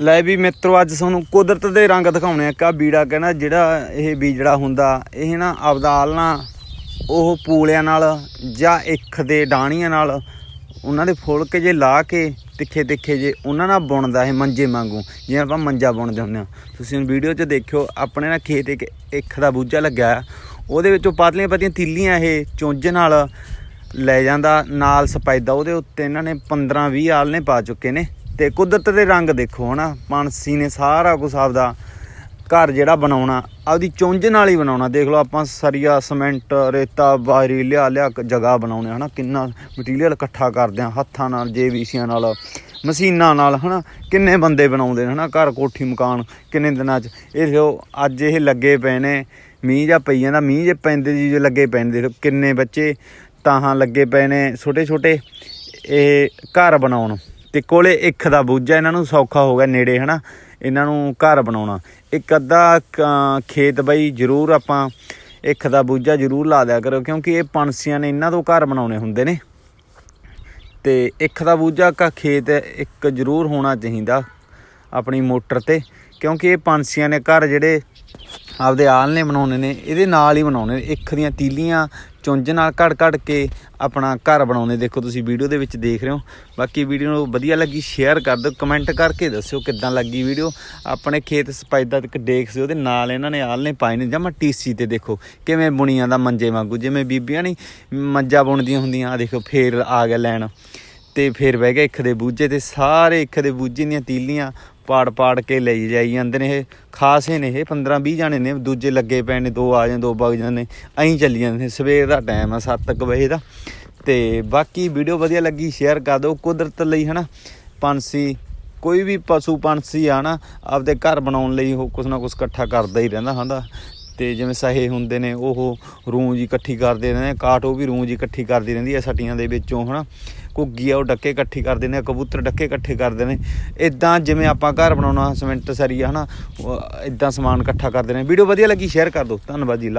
ਲੈ ਵੀ ਮਿੱਤਰੋ, ਅੱਜ ਤੁਹਾਨੂੰ ਕੁਦਰਤ ਦੇ ਰੰਗ ਦਿਖਾਉਣੇ ਆ। ਕਾ ਬੀੜਾ ਕਹਿੰਦਾ, ਜਿਹੜਾ ਇਹ ਬੀਜੜਾ ਹੁੰਦਾ, ਇਹ ਨਾ ਆਪਦਾ ਆਲਣਾ, ਉਹ ਪੂਲਿਆਂ ਨਾਲ ਜਾਂ ਇੱਕ ਦੇ ਡਾਣੀਆਂ ਨਾਲ ਉਹਨਾਂ ਦੇ ਫੁਲਕੇ ਜੇ ਲਾ ਕੇ ਤਿੱਖੇ ਤਿੱਖੇ ਜੇ ਉਹਨਾਂ ਨਾਲ ਬੁਣਦਾ ਇਹ ਮੰਜੇ ਵਾਂਗੂ, ਜਿਵੇਂ ਆਪਾਂ ਮੰਜਾ ਬੁਣਦੇ ਹੁੰਦੇ ਆ ਤੁਸੀਂ ਹੁਣ ਵੀਡੀਓ 'ਚ ਦੇਖਿਓ, ਆਪਣੇ ਨਾਲ ਖੇਤ ਇੱਕ ਇੱਕ ਦਾ ਬੂਝਾ ਲੱਗਿਆ ਆ। ਉਹਦੇ ਵਿੱਚੋਂ ਪਾਤਲੀਆਂ ਪਾਤਲੀਆਂ ਤੀਲੀਆਂ ਇਹ ਚੁੰਝ ਨਾਲ ਲੈ ਜਾਂਦਾ, ਨਾਲ ਸਪਾਈਦਾ, ਉਹਦੇ ਉੱਤੇ ਇਹਨਾਂ ਨੇ 15 20 ਆਲ ਨੇ ਪਾ ਚੁੱਕੇ ਨੇ। ਤੇ ਕੁਦਰਤ ਦੇ ਰੰਗ ਦੇਖੋ ਹਨਾ ਪੰਛੀ ਨੇ ਸਾਰਾ ਕੁਝ ਆਪਦਾ ਘਰ ਜਿਹੜਾ ਬਣਾਉਣਾ, ਆਪਦੀ ਚੁੰਝ ਨਾਲ ਹੀ ਬਣਾਉਣਾ। ਦੇਖ ਲਓ ਆਪਾਂ ਸਰੀਆ, ਸੀਮੈਂਟ, ਰੇਤਾ ਬਾਰੀ ਲਿਆ ਲਿਆ ਜਗ੍ਹਾ ਬਣਾਉਣੇ ਹਨਾ, ਕਿੰਨਾ ਮਟੀਰੀਅਲ ਇਕੱਠਾ ਕਰਦੇ ਆ, ਹੱਥਾਂ ਨਾਲ ਜੇਵੀਸੀਆਂ ਨਾਲ, ਮਸ਼ੀਨਾਂ ਨਾਲ ਹਨਾ, ਕਿੰਨੇ ਬੰਦੇ ਬਣਾਉਂਦੇ ਨੇ ਹਨਾ, ਘਰ ਕੋਠੀ ਮਕਾਨ ਕਿੰਨੇ ਦਿਨਾਂ 'ਚ। ਇਹ ਦੇਖੋ, ਅੱਜ ਇਹ ਲੱਗੇ ਪਏ ਨੇ, ਮੀਂਹ ਜਾਂ ਪਈ ਜਾਂਦਾ, ਮੀਂਹ ਜੇ ਪੈਂਦੇ ਜੀ, ਜੇ ਲੱਗੇ ਪੈਂਦੇ ਕਿੰਨੇ ਬੱਚੇ ਤਾਹਾਂ ਲੱਗੇ ਪਏ ਨੇ ਛੋਟੇ ਛੋਟੇ ਇਹ ਘਰ ਬਣਾਉਣ। ਤੇ ਕੋਲੇ ਇੱਕ ਦਾ ਬੂਝਾ, ਇਹਨਾਂ ਨੂੰ ਸੌਖਾ ਹੋ ਗਿਆ ਨੇੜੇ, ਹਨਾ? ਇਹਨਾਂ ਨੂੰ ਘਰ ਬਣਾਉਣਾ। ਇੱਕ ਅੱਧਾ ਕ- ਖੇਤ ਬਈ ਜ਼ਰੂਰ ਆਪਾਂ ਇੱਕ ਦਾ ਬੂਝਾ ਜ਼ਰੂਰ ਲਾ ਦਿਆ ਕਰੋ, ਕਿਉਂਕਿ ਇਹ ਪੰਛੀਆਂ ਨੇ ਇਹਨਾਂ ਤੋਂ ਘਰ ਬਣਾਉਣੇ ਹੁੰਦੇ ਨੇ। ਤੇ ਇੱਕ ਦਾ ਬੂਝਾ ਕਾ ਖੇਤ ਇੱਕ ਜ਼ਰੂਰ ਹੋਣਾ ਚਾਹੀਦਾ ਆਪਣੀ ਮੋਟਰ ਤੇ, ਕਿਉਂਕਿ ਇਹ ਪੰਛੀਆਂ ਨੇ ਘਰ ਜਿਹੜੇ ਆਪਦੇ ਆਲ ਬਣਾਉਣੇ ਨੇ, ਇਹਦੇ ਨਾਲ ਹੀ ਬਣਾਉਣੇ ਨੇ। ਇੱਕ ਦੀਆਂ ਤੀਲੀਆਂ ਚੁੰਝ ਨਾਲ ਘੜ ਘੜ ਕੇ ਆਪਣਾ ਘਰ ਬਣਾਉਣੇ। ਦੇਖੋ ਤੁਸੀਂ ਵੀਡੀਓ ਦੇ ਵਿੱਚ ਦੇਖ ਰਹੇ ਹੋ। ਬਾਕੀ ਵੀਡੀਓ ਨੂੰ ਵਧੀਆ ਲੱਗੀ ਸ਼ੇਅਰ ਕਰ ਦਿਓ ਕਮੈਂਟ ਕਰਕੇ ਦੱਸਿਓ ਕਿੱਦਾਂ ਲੱਗੀ ਵੀਡੀਓ। ਆਪਣੇ ਖੇਤ ਸਪਾਈਦਾ ਤੱਕ ਦੇਖ ਸੀ, ਉਹਦੇ ਨਾਲ ਇਹਨਾਂ ਨੇ ਆਲ ਪਾਏ ਨੇ। ਜਮਾ ਟੀਸੀ ਤੇ ਦੇਖੋ, ਕਿਵੇਂ ਬੁਣੀਆਂ ਦਾ ਮੰਜੇ ਵਾਂਗੂ। ਜਿਵੇਂ ਬੀਬੀਆਂ ਨਹੀਂ ਮੰਜਾ ਬੁਣਦੀਆਂ ਹੁੰਦੀਆਂ ਆ ਦੇਖੋ ਫੇਰ ਆ ਗਿਆ ਲੈਣ। ਤੇ ਫਿਰ ਬਹਿ ਗਿਆ ਇੱਕ ਦੇ ਬੂਝੇ ਤੇ। ਸਾਰੇ ਇੱਕ ਦੇ ਬੂਝੇ ਦੀਆਂ ਤੀਲੀਆਂ ਪਾੜ ਪਾੜ ਕੇ ਲਈ ਜਾਈ ਜਾਂਦੇ ਨੇ ਇਹ। ਖਾਸੇ ਨੇ ਇਹ 15 20 ਜਾਣੇ ਨੇ, ਦੂਜੇ ਲੱਗੇ ਪਏ ਨੇ, ਦੋ ਆ ਜਾਂਦੇ, ਦੋ ਵਗ ਜਾਂਦੇ ਨੇ। ਐਂ ਚੱਲੀ ਜਾਂਦੇ ਨੇ, ਸਵੇਰ ਦਾ ਟਾਈਮ ਆ 7 ਵਜੇ ਦਾ। ਤੇ ਬਾਕੀ ਵੀਡੀਓ ਵਧੀਆ ਲੱਗੀ ਸ਼ੇਅਰ ਕਰ ਦਿਓ ਕੁਦਰਤ ਲਈ, ਹਨਾ। ਪੰਛੀ, ਕੋਈ ਵੀ ਪਸ਼ੂ ਪੰਛੀ ਆ ਨਾ, ਆਪਦੇ ਘਰ ਬਣਾਉਣ ਲਈ ਉਹ ਕੁਛ ਨਾ ਕੁਛ ਇਕੱਠਾ ਕਰਦਾ ਹੀ ਰਹਿੰਦਾ ਹੁੰਦਾ ਤੇ ਜਿਵੇਂ ਸਹੇ ਹੁੰਦੇ ਨੇ, ਉਹ ਰੂੰਜ ਇਕੱਠੀ ਕਰਦੇ ਰਹਿੰਦੇ ਕਾਟ ਉਹ ਵੀ ਰੂੰ ਜੀ ਇਕੱਠੀ ਕਰਦੀ ਰਹਿੰਦੀ ਹੈ ਸਟੀਆਂ ਦੇ ਵਿੱਚੋਂ, ਹਨਾ। ਘੁੱਗੀ ਆ, ਉਹ ਡੱਕੇ ਇਕੱਠੀ ਕਰਦੇ ਨੇ, ਕਬੂਤਰ ਡੱਕੇ ਇਕੱਠੇ ਕਰਦੇ ਨੇ। ਇਦਾਂ ਜਿਵੇਂ ਆਪਾਂ ਘਰ ਬਣਾਉਣਾ ਸਿਮੈਂਟ ਸਰੀਆ ਹਨਾ ਇਦਾਂ ਸਮਾਨ ਇਕੱਠਾ ਕਰਦੇ ਨੇ। ਵੀਡੀਓ ਵਧੀਆ ਲੱਗੀ ਸ਼ੇਅਰ ਕਰ ਦਿਓ। ਧੰਨਵਾਦ ਜੀ ਲਵ